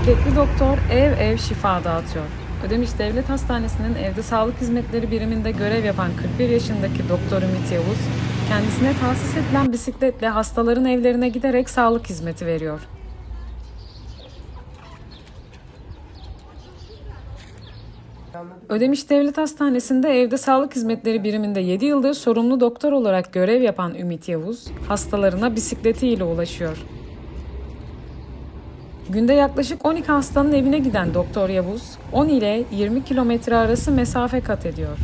Bisikletli doktor ev ev şifa dağıtıyor. Ödemiş Devlet Hastanesi'nin evde sağlık hizmetleri biriminde görev yapan 41 yaşındaki Doktor Ümit Yavuz, kendisine tahsis edilen bisikletle hastaların evlerine giderek sağlık hizmeti veriyor. Ödemiş Devlet Hastanesi'nde evde sağlık hizmetleri biriminde 7 yıldır sorumlu doktor olarak görev yapan Ümit Yavuz, hastalarına bisikletiyle ulaşıyor. Günde yaklaşık 12 hastanın evine giden Doktor Yavuz, 10 ile 20 kilometre arası mesafe kat ediyor.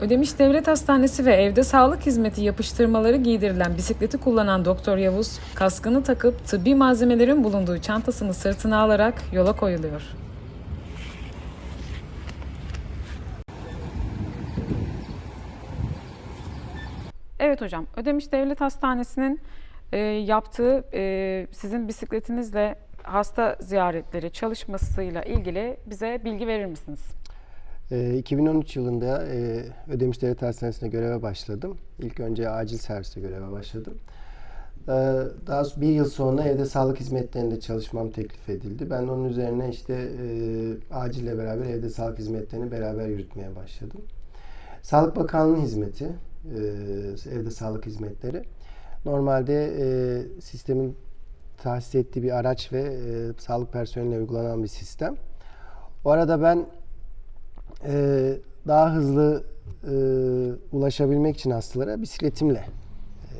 Ödemiş Devlet Hastanesi ve evde sağlık hizmeti yapıştırmaları giydirilen bisikleti kullanan Doktor Yavuz, kaskını takıp tıbbi malzemelerin bulunduğu çantasını sırtına alarak yola koyuluyor. Evet hocam, Ödemiş Devlet Hastanesi'nin e, yaptığı e, sizin bisikletinizle hasta ziyaretleri çalışmasıyla ilgili bize bilgi verir misiniz? Ee, 2013 yılında e, Ödemiş Devlet Hastanesi'ne göreve başladım. İlk önce acil serviste göreve başladım. Ee, Daha bir yıl sonra evde sağlık hizmetlerinde çalışmam teklif edildi. Ben onun üzerine işte e, acille beraber evde sağlık hizmetlerini beraber yürütmeye başladım. Sağlık Bakanlığı'nın hizmeti, e, evde sağlık hizmetleri. Normalde e, sistemin tahsis ettiği bir araç ve e, sağlık personeline uygulanan bir sistem. O arada ben e, daha hızlı e, ulaşabilmek için hastalara bisikletimle e,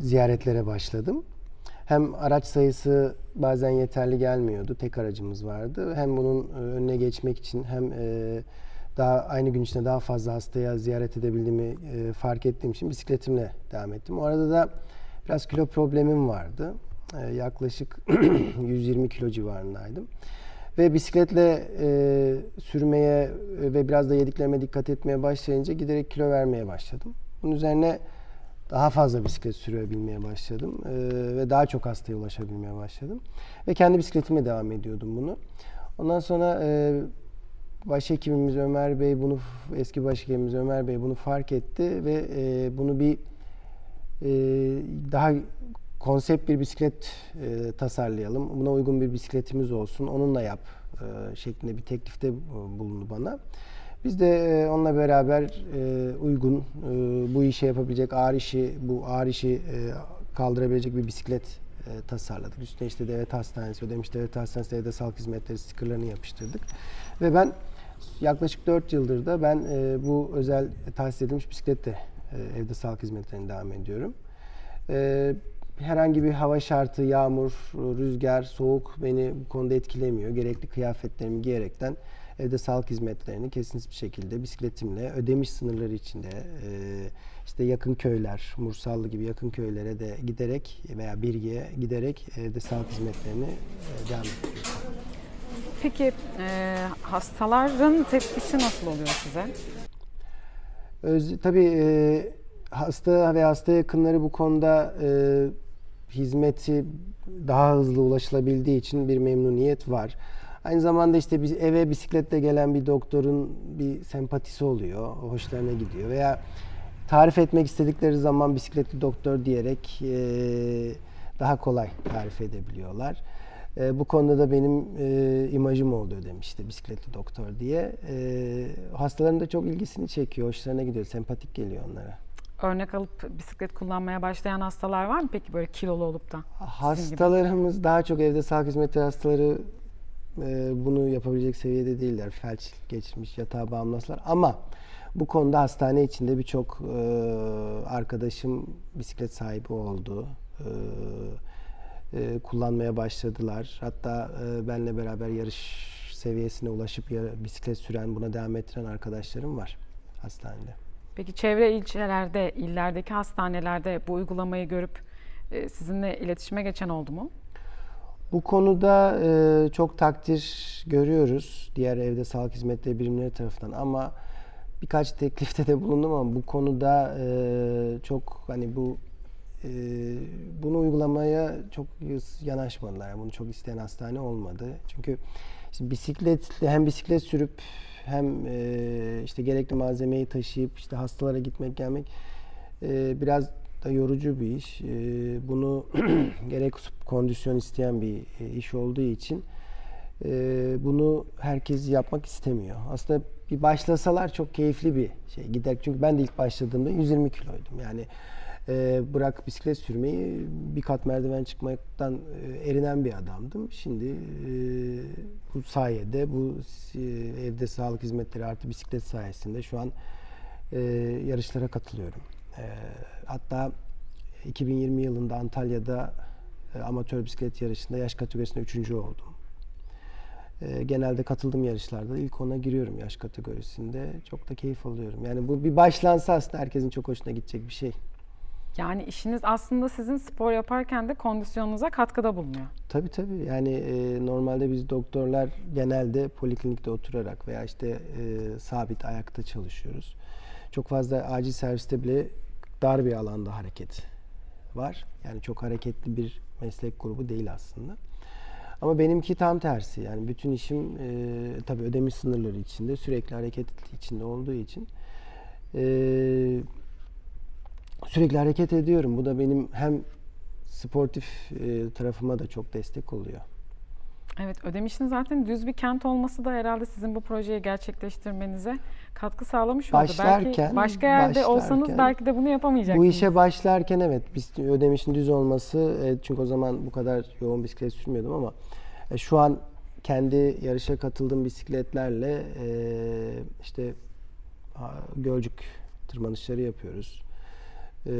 ziyaretlere başladım. Hem araç sayısı bazen yeterli gelmiyordu. Tek aracımız vardı. Hem bunun e, önüne geçmek için hem e, daha aynı gün içinde daha fazla hastaya ziyaret edebildiğimi e, fark ettiğim için bisikletimle devam ettim. O arada da biraz kilo problemim vardı. E, yaklaşık 120 kilo civarındaydım. Ve bisikletle e, sürmeye ve biraz da yediklerime dikkat etmeye başlayınca giderek kilo vermeye başladım. Bunun üzerine daha fazla bisiklet sürebilmeye başladım e, ve daha çok hastaya ulaşabilmeye başladım. Ve kendi bisikletimle devam ediyordum bunu. Ondan sonra e, başhekimimiz Ömer Bey bunu eski başhekimimiz Ömer Bey bunu fark etti ve e, bunu bir e, daha konsept bir bisiklet e, tasarlayalım. Buna uygun bir bisikletimiz olsun. Onunla yap e, şeklinde bir teklifte e, bulundu bana. Biz de e, onunla beraber e, uygun e, bu işe yapabilecek ağır işi bu ağır işi e, kaldırabilecek bir bisiklet e, tasarladık. Üstüne işte devlet hastanesi, ödemiş devlet hastanesi evde sağlık hizmetleri stikerlerini yapıştırdık. Ve ben yaklaşık 4 yıldır da ben e, bu özel tahsis edilmiş bisikletle e, evde sağlık hizmetlerine devam ediyorum. E, herhangi bir hava şartı, yağmur, rüzgar, soğuk beni bu konuda etkilemiyor. Gerekli kıyafetlerimi giyerekten evde sağlık hizmetlerini kesintisiz bir şekilde bisikletimle ödemiş sınırları içinde e, işte yakın köyler, Mursallı gibi yakın köylere de giderek veya Birge'ye giderek evde sağlık hizmetlerini e, devam ediyorum. Peki e, hastaların tepkisi nasıl oluyor size? Öz, tabii e, hasta ve hasta yakınları bu konuda e, hizmeti daha hızlı ulaşılabildiği için bir memnuniyet var. Aynı zamanda işte bir eve bisikletle gelen bir doktorun bir sempatisi oluyor, hoşlarına gidiyor veya tarif etmek istedikleri zaman bisikletli doktor diyerek e, daha kolay tarif edebiliyorlar. E, bu konuda da benim e, imajım oldu demişti bisikletli doktor diye. E, hastaların da çok ilgisini çekiyor, hoşlarına gidiyor, sempatik geliyor onlara. Örnek alıp bisiklet kullanmaya başlayan hastalar var mı peki böyle kilolu olup da? Hastalarımız daha çok evde sağlık hizmetleri hastaları e, bunu yapabilecek seviyede değiller. Felç geçirmiş, yatağa bağımlı hastalar. Ama bu konuda hastane içinde birçok e, arkadaşım bisiklet sahibi oldu. E, e, kullanmaya başladılar. Hatta e, benle beraber yarış seviyesine ulaşıp ya- bisiklet süren, buna devam ettiren arkadaşlarım var hastanede. Peki çevre ilçelerde, illerdeki hastanelerde bu uygulamayı görüp e, sizinle iletişime geçen oldu mu? Bu konuda e, çok takdir görüyoruz diğer evde sağlık hizmetleri birimleri tarafından ama birkaç teklifte de bulundum ama bu konuda e, çok hani bu e, bunu uygulamaya çok yanaşmadılar. Yani bunu çok isteyen hastane olmadı. Çünkü işte bisikletle hem bisiklet sürüp hem e, işte gerekli malzemeyi taşıyıp işte hastalara gitmek gelmek e, biraz da yorucu bir iş. E, bunu gerek kondisyon isteyen bir e, iş olduğu için e, bunu herkes yapmak istemiyor. Aslında bir başlasalar çok keyifli bir şey. Gider çünkü ben de ilk başladığımda 120 kiloydum. Yani e, bırak bisiklet sürmeyi bir kat merdiven çıkmaktan e, erinen bir adamdım. Şimdi e, bu sayede bu e, evde sağlık hizmetleri artı bisiklet sayesinde şu an e, yarışlara katılıyorum. E, hatta 2020 yılında Antalya'da e, amatör bisiklet yarışında yaş kategorisinde üçüncü oldum. E, genelde katıldığım yarışlarda ilk ona giriyorum yaş kategorisinde. Çok da keyif alıyorum. Yani bu bir başlansa aslında herkesin çok hoşuna gidecek bir şey. Yani işiniz aslında sizin spor yaparken de kondisyonunuza katkıda bulunuyor. Tabii tabii. Yani e, normalde biz doktorlar genelde poliklinikte oturarak veya işte e, sabit ayakta çalışıyoruz. Çok fazla acil serviste bile dar bir alanda hareket var. Yani çok hareketli bir meslek grubu değil aslında. Ama benimki tam tersi. Yani bütün işim e, tabii ödemiş sınırları içinde, sürekli hareket içinde olduğu için e, sürekli hareket ediyorum. Bu da benim hem sportif e, tarafıma da çok destek oluyor. Evet, Ödemiş'in zaten düz bir kent olması da herhalde sizin bu projeyi gerçekleştirmenize katkı sağlamış oldu. belki Başlarken- başka yerde olsanız başlarken- belki de bunu yapamayacaktınız. Bu işe başlarken evet biz ödemişin düz olması e, çünkü o zaman bu kadar yoğun bisiklet sürmüyordum ama e, şu an kendi yarışa katıldığım bisikletlerle e, işte Gölcük tırmanışları yapıyoruz. E,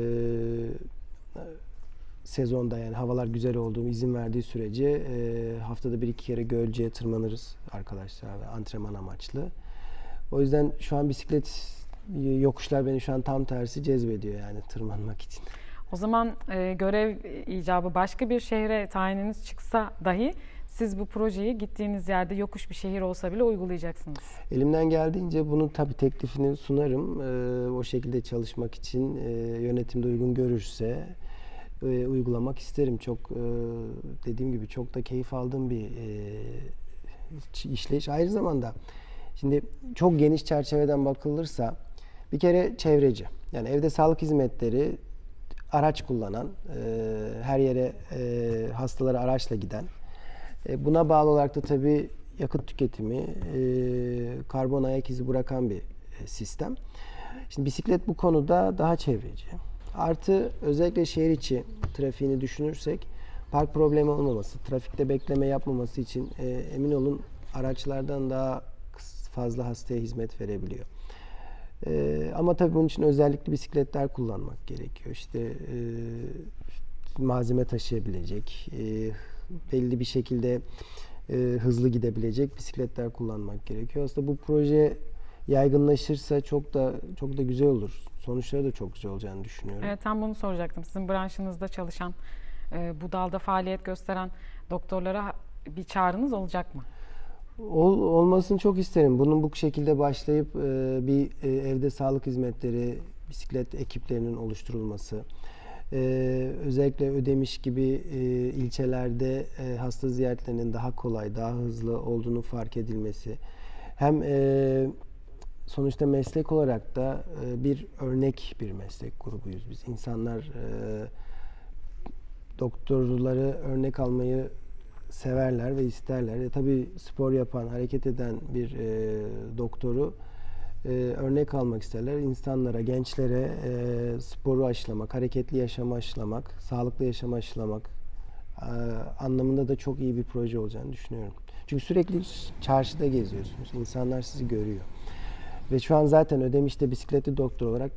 sezonda yani havalar güzel olduğu izin verdiği sürece e, haftada bir iki kere Gölcük'e tırmanırız arkadaşlarla antrenman amaçlı. O yüzden şu an bisiklet yokuşlar beni şu an tam tersi cezbediyor yani tırmanmak için. O zaman e, görev icabı başka bir şehre tayininiz çıksa dahi siz bu projeyi gittiğiniz yerde yokuş bir şehir olsa bile uygulayacaksınız. Elimden geldiğince bunun tabii teklifini sunarım. Ee, o şekilde çalışmak için e, yönetimde uygun görürse e, uygulamak isterim. Çok e, dediğim gibi çok da keyif aldığım bir e, iş- işleyiş. Aynı zamanda şimdi çok geniş çerçeveden bakılırsa bir kere çevreci. Yani evde sağlık hizmetleri araç kullanan, e, her yere e, hastalara araçla giden, buna bağlı olarak da tabii yakıt tüketimi, e, karbon ayak izi bırakan bir e, sistem. Şimdi bisiklet bu konuda daha çevreci. Artı özellikle şehir içi trafiğini düşünürsek park problemi olmaması, trafikte bekleme yapmaması için e, emin olun araçlardan daha fazla hastaya hizmet verebiliyor. Ee, ama tabii bunun için özellikle bisikletler kullanmak gerekiyor. İşte e, malzeme taşıyabilecek, e, belli bir şekilde e, hızlı gidebilecek bisikletler kullanmak gerekiyor. Aslında bu proje yaygınlaşırsa çok da çok da güzel olur. Sonuçları da çok güzel olacağını düşünüyorum. Evet tam bunu soracaktım. Sizin branşınızda çalışan, e, bu dalda faaliyet gösteren doktorlara bir çağrınız olacak mı? Ol, olmasını çok isterim. Bunun bu şekilde başlayıp e, bir e, evde sağlık hizmetleri, bisiklet ekiplerinin oluşturulması, e, özellikle Ödemiş gibi e, ilçelerde e, hasta ziyaretlerinin daha kolay, daha hızlı olduğunu fark edilmesi, hem e, sonuçta meslek olarak da e, bir örnek bir meslek grubuyuz biz. İnsanlar e, doktorları örnek almayı severler ve isterler. E, tabii spor yapan, hareket eden bir e, doktoru e, örnek almak isterler. İnsanlara, gençlere e, sporu aşılamak, hareketli yaşamı aşılamak, sağlıklı yaşamı aşılamak e, anlamında da çok iyi bir proje olacağını düşünüyorum. Çünkü sürekli çarşıda geziyorsunuz. İnsanlar sizi görüyor. Ve şu an zaten Ödemiş'te bisikletli doktor olarak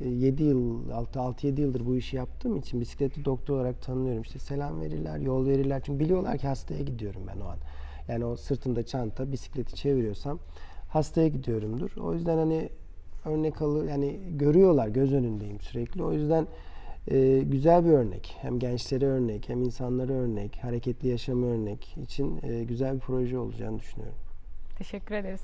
7 yıl, 6-7 yıldır bu işi yaptığım için bisikletli doktor olarak tanınıyorum. İşte selam verirler, yol verirler. Çünkü biliyorlar ki hastaya gidiyorum ben o an. Yani o sırtımda çanta, bisikleti çeviriyorsam hastaya gidiyorumdur. O yüzden hani örnek alır, yani görüyorlar, göz önündeyim sürekli. O yüzden e, güzel bir örnek. Hem gençlere örnek, hem insanlara örnek, hareketli yaşamı örnek için e, güzel bir proje olacağını düşünüyorum. Teşekkür ederiz.